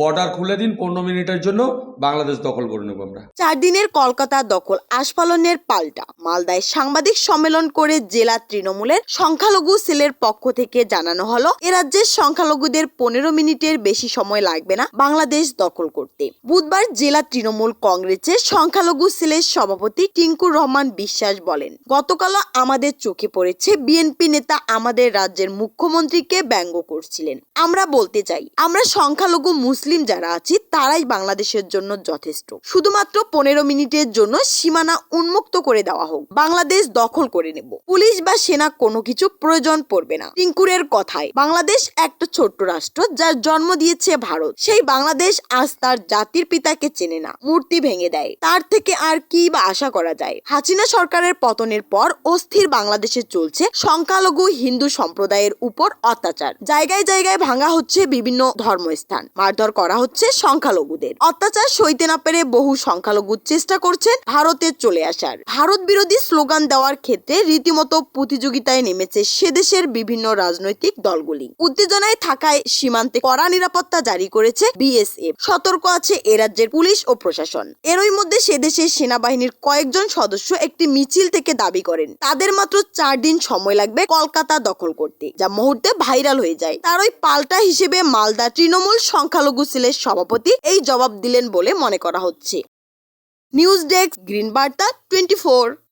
Border খুলে দিন, পনেরো মিনিটের জন্য বাংলাদেশ দখল করে নেব আমরা। চার দিনের কলকাতা দখল আস্ফালনের পাল্টা। মালদায় সাংবাদিক সম্মেলন করে জেলা তৃণমূলের সংখ্যালঘু সেলের পক্ষ থেকে জানানো হলো, এ রাজ্যের সংখ্যালঘুদের পনেরো মিনিটের বেশি সময় লাগবে না বাংলাদেশ দখল করতে। বুধবার জেলা তৃণমূল কংগ্রেসের সংখ্যালঘু সেলের সভাপতি টিঙ্কুর রহমান বিশ্বাস বলেন, গতকালও আমাদের চোখে পড়েছে বিএনপি নেতা আমাদের রাজ্যের মুখ্যমন্ত্রীকে ব্যঙ্গ করছিলেন। আমরা বলতে চাই, আমরা সংখ্যালঘু মুসলিম যারা আছি, তারাই বাংলাদেশের জন্য যথেষ্ট। শুধুমাত্র পনেরো মিনিটের জন্য সীমানা উন্মুক্ত করে দেওয়া হোক। বাংলাদেশ দখল করে নেব। পুলিশ বা সেনা কোনো কিছু প্রয়োজন পড়বে না। টিঙ্কুরের কথায়, বাংলাদেশ একটা ছোট্ট রাষ্ট্র যার জন্ম দিয়েছে ভারত। সেই বাংলাদেশ আজ তার জাতির পিতাকে চেনে না। মূর্তি ভেঙে দেয়। তার থেকে আর কি বা আশা করা যায়? হাসিনা সরকারের পতনের পর অস্থির বাংলাদেশে চলছে সংখ্যালঘু হিন্দু সম্প্রদায়ের উপর অত্যাচার। জায়গায় জায়গায় ভাঙা হচ্ছে বিভিন্ন ধর্মস্থান। মারধর করা হচ্ছে সংখ্যালঘুদের। অত্যাচার সইতে না পেরে বহু সংখ্যালঘু চেষ্টা করছেন ভারতে চলে আসার। ভারত বিরোধী স্লোগান দেওয়ার ক্ষেত্রে রীতিমতো প্রতিযোগিতায় নেমেছে সেদেশের বিভিন্ন রাজনৈতিক দলগুলি। উত্তেজনায় থাকায় সীমান্তে কড়া নিরাপত্তা জারি করেছে বিএসএফ। সতর্ক আছে এ রাজ্যের পুলিশ ও প্রশাসন। এরই মধ্যে সেদেশের সেনাবাহিনীর কয়েকজন সদস্য একটি মিছিল থেকে দাবি করেন। তাদের মাত্র চার দিন সময় লাগবে কলকাতা দখল করতে, যা মুহূর্তে ভাইরাল হয়ে যায়। তার ওই পাল্টা হিসেবে মালদা তৃণমূল সংখ্যালঘু সেলের সভাপতি এই জবাব দিলেন বলে মনে করা হচ্ছে। নিউজ ডেস্ক গ্রিন বার্তা টোয়েন্টি